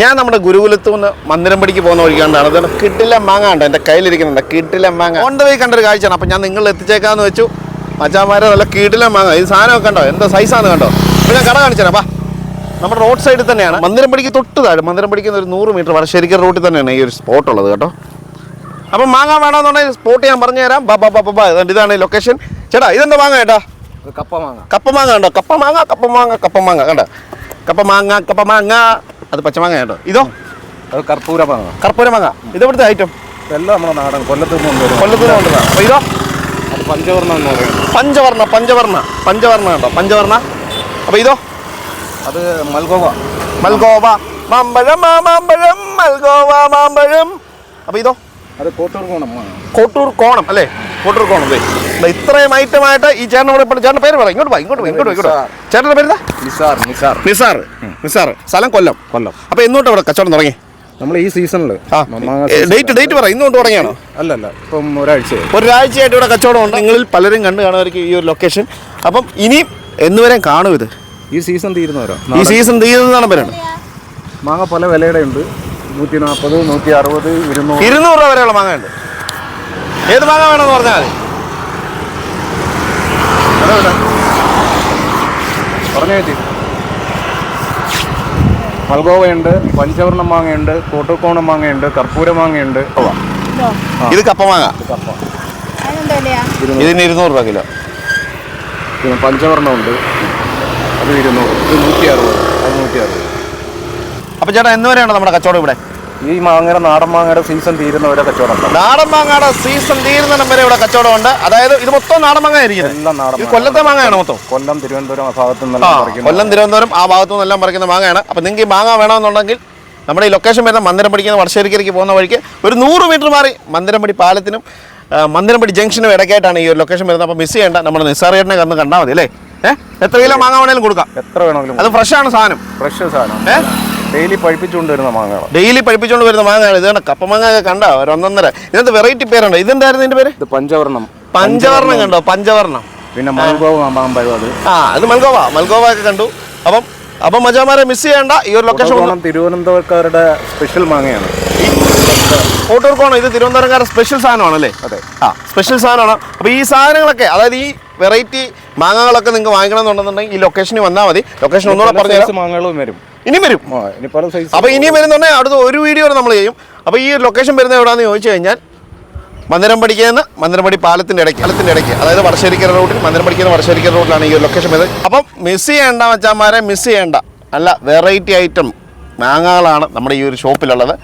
ഞാൻ നമ്മുടെ ഗുരുകുലത്തു നിന്ന് മന്ദിരം പടിക്ക് പോകുന്ന വഴിക്കാണ്ടാണ് അതുകൊണ്ട് കിട്ടില്ല മാങ്ങ ഉണ്ട് എന്റെ കയ്യിലിരിക്കുന്നുണ്ട്. കിട്ടില്ല മാങ്ങ. ഓൺ ദ വേ കണ്ടൊരു കാഴ്ചയാണ്. അപ്പം ഞാൻ നിങ്ങൾ എത്തിച്ചേക്കാന്ന് വെച്ചു. മച്ചാമാരെ നല്ല കീട്ടില്ല മാങ്ങ. ഈ സാധനമൊക്കെ കണ്ടോ? എന്താ സൈസാന്ന് കണ്ടോ? അപ്പം ഞാൻ കട കാണിച്ചു തരാം വാ. നമ്മുടെ റോഡ് സൈഡിൽ തന്നെയാണ്. മന്ദിരം പടിക്ക് തൊട്ട് താഴെ മന്ദിരം പടിക്കുന്ന ഒരു നൂറ് മീറ്റർ വരെ ശരിക്കും റൂട്ടിൽ തന്നെയാണ് ഈ ഒരു സ്പോട്ട് ഉള്ളത് കേട്ടോ. അപ്പം മാങ്ങ വേണമെന്നുണ്ടെങ്കിൽ സ്പോട്ട് ഞാൻ പറഞ്ഞു തരാം ബാ ബാ ബാ ബാ, ഇതാണ് ലൊക്കേഷൻ ചേട്ടാ ഇതെന്താ മാങ്ങ ചേട്ടാ? ഇത് കപ്പ മാങ്ങ. കപ്പ മാങ്ങ കണ്ടോ? കപ്പ മാങ്ങ കപ്പ മാങ്ങ കപ്പ മാങ്ങ കണ്ടോ? കപ്പ മാങ്ങ കപ്പ മാങ്ങ. അത് പച്ചമാങ്ങ കേട്ടോ. ഇതോ? അത് കർപ്പൂര മാങ്ങ. കർപ്പൂര മാങ്ങ. ഇത് ഇവിടുത്തെ ഐറ്റം എല്ലാം നമ്മുടെ നാടൻ കൊല്ലത്ത് നിന്ന് കൊണ്ടുവരും കൊല്ലത്തിന് കൊണ്ടുവന്നതാണ് അപ്പോൾ ഇതോ? അത് പഞ്ചവർണ എന്ന് പറയുന്നത്. പഞ്ചവർണ പഞ്ചവർണ പഞ്ചവർണ കേട്ടോ പഞ്ചവർണ. അപ്പോൾ ഇതോ? അത് മൽഗോവ. മൽഗോവ. മാമ്പഴം മാമ്പഴം മൽഗോവ മാമ്പഴം. അപ്പോൾ ഇതോ? അത് കോട്ടൂർ കോണം കോട്ടൂർ കോണം അല്ലേ? കോട്ടൂർ കോണം അല്ലേ? ഇത്രയും ഐറ്റമായിട്ട് ഈ ചേട്ടനോട് ഇപ്പോൾ ചേട്ടന്റെ പേര് പറയാം ഇങ്ങോട്ട് പോയി ഇങ്ങോട്ട് പോയി ഇങ്ങോട്ട് പോയി ഇങ്ങോട്ട്. ചേട്ടന്റെ പേര് നിസാർ നിസാർ. നിസാർ. നിസാർ സ്ഥലം കൊല്ലം. കൊല്ലം. അപ്പോൾ എന്നോട്ട് ഇവിടെ കച്ചവടം തുടങ്ങി? നമ്മൾ ഈ സീസണിൽ ഡേറ്റ് ഡേറ്റ് പറ. ഇന്നോട്ട് തുടങ്ങിയാണോ? തുടങ്ങിയാണോ അല്ലല്ല ഇപ്പം ഒരാഴ്ച ഒരാഴ്ചയായിട്ട് ഇവിടെ കച്ചവടം ഉണ്ട്. നിങ്ങളിൽ പലരും കണ്ടു കാണുമായിരിക്കും ഈ ഒരു ലൊക്കേഷൻ അപ്പം ഇനിയും എന്നുവരെയും കാണും ഇത്? ഈ സീസൺ തീരുന്നവരോ. ഈ സീസൺ തീരുന്നതാണ് പേരാണ്. മാങ്ങ പല വിലയുടെ ഉണ്ട് നൂറ്റി നാൽപ്പത് നൂറ്റി അറുപത് ഇരുന്നൂറ്. ഇരുന്നൂറ് രൂപ വരെയുള്ള മാങ്ങ ഉണ്ട്. ഏത് മാങ്ങ വേണമെന്ന് പറഞ്ഞാൽ മതി. പറഞ്ഞു മൽഗോവയുണ്ട് പഞ്ചവർണ മാങ്ങയുണ്ട് കോട്ടൂക്കോണം മാങ്ങയുണ്ട് കർപ്പൂര മാങ്ങയുണ്ട്. ഇത് കപ്പ മാങ്ങ? ഇതിന് ഇരുന്നൂറ് രൂപ കിലോ. പിന്നെ പഞ്ചവർണമുണ്ട്. അത് ഇരുന്നൂറ്. ഇത് നൂറ്റി അറുപത് അത് നൂറ്റി അറുപത് അപ്പം ചേട്ടാ എന്നുവരെയാണ് നമ്മുടെ കച്ചവടം ഇവിടെ? ഈ മാങ്ങയുടെ നാടൻ മാങ്ങയുടെ സീസൺ തീരുന്ന വരെ കച്ചവടം. നാടൻ മാങ്ങയുടെ സീസൺ തീരുന്ന വരെ ഇവിടെ കച്ചവടം ഉണ്ട് അതായത് ഇത് മൊത്തം നാടൻ മാങ്ങ ആയിരിക്കും. എല്ലാം നാടൻ കൊല്ലത്തെ മാങ്ങയാണ് മൊത്തം. കൊല്ലം തിരുവനന്തപുരം ആ ഭാഗത്തു നിന്നെല്ലാം കൊല്ലം തിരുവനന്തപുരം ആ ഭാഗത്തു നിന്നെല്ലാം പറിക്കുന്ന മാങ്ങയാണ്. അപ്പം നിങ്ങൾക്ക് ഈ മാങ്ങ വേണമെന്നുണ്ടെങ്കിൽ നമ്മുടെ ഈ ലൊക്കേഷൻ വരുന്ന മന്ദിരം നിന്ന് വടശ്ശേരിക്കരയ്ക്ക് പോകുന്ന വഴിക്ക് ഒരു നൂറ് മീറ്റർ മാറി മന്ദിരംപടി പാലത്തിനും മന്ദിരംപടി ജംഗ്ഷനും ഇടയ്ക്കായിട്ടാണ് ഈ ഒരു ലൊക്കേഷൻ വരുന്നത്. അപ്പോൾ മിസ് ചെയ്യേണ്ട നമ്മുടെ നിസ്സാറിയേട്ടനെ കന്ന് കണ്ടാൽ മതി അല്ലേ? ഏഹ് എത്ര കിലോ മാങ്ങ വേണേലും കൊടുക്കാം. എത്ര വേണമെങ്കിലും അത് ഫ്രഷ് ആണ് സാധനം. ഫ്രഷ് സാധനം. ഏ? ഡെയിലി പഴിപ്പിച്ചുകൊണ്ട് വരുന്ന മാങ്ങ ഡെയിലി പഴിപ്പിച്ചുകൊണ്ട് വരുന്ന മാങ്ങയാണ് ഇത് കണ്ട കപ്പ മാങ്ങ ഒക്കെ കണ്ടോ ഒരു ഒന്നൊന്നര. ഇതിനകത്ത് വെറൈറ്റി പേരുണ്ട്? ഇതെന്തായിരുന്നു ഇതിന്റെ പേര്? ഇത് പഞ്ചവർണം. പഞ്ചവർണം കണ്ടോ? പഞ്ചവർണം. പിന്നെ മൽഗോവ മാമ്പഴം അത്. ആ അത് മൽഗോവ മൽഗോവ ഒക്കെ കണ്ടു. അപ്പം അപ്പം മജാമാരെ മിസ് ചെയ്യേണ്ട ഈ ഒരു ലൊക്കേഷൻ തിരുവനന്തപുരക്കാരുടെ സ്പെഷ്യൽ മാങ്ങയാണ്. കോട്ടൂർക്കോണം ഇത് തിരുവനന്തപുരംകാരുടെ സ്പെഷ്യൽ സാധനമാണ് അല്ലേ അതെ. ആ സ്പെഷ്യൽ സാധനമാണ്. അപ്പോൾ ഈ സാധനങ്ങളൊക്കെ അതായത് ഈ വെറൈറ്റി മാങ്ങകളൊക്കെ നിങ്ങൾക്ക് വാങ്ങിക്കണം എന്നുണ്ടെന്നുണ്ടെങ്കിൽ ഈ ലൊക്കേഷനിൽ വന്നാൽ മതി. ലൊക്കേഷൻ ഒന്നുകൂടെ പറഞ്ഞു മാങ്ങകളും വരും. ഇനി വരും. അപ്പോൾ ഇനിയും വരുന്നുണ്ടെങ്കിൽ അടുത്ത ഒരു വീഡിയോ നമ്മൾ ചെയ്യും. അപ്പോൾ ഈ ലൊക്കേഷൻ വരുന്നത് എവിടെയാണെന്ന് ചോദിച്ചു കഴിഞ്ഞാൽ മന്ദിരം പഠിക്കുന്ന മന്ദിരംപടി പാലത്തിന്റെ ഇടയ്ക്ക് പാലത്തിന്റെ ഇടയ്ക്ക്. അതായത് വടശ്ശേരിക്കര മന്ദിരം പഠിക്കുന്ന വടശ്ശേരിക്കര റോഡിലാണ് ഈ ഒരു ലൊക്കേഷൻ വരുന്നത്. അപ്പം മിസ് ചെയ്യേണ്ട മച്ചാന്മാരെ മിസ് ചെയ്യേണ്ട. അല്ല വെറൈറ്റി ഐറ്റം മാങ്ങകളാണ് നമ്മുടെ ഈ ഒരു ഷോപ്പിലുള്ളത്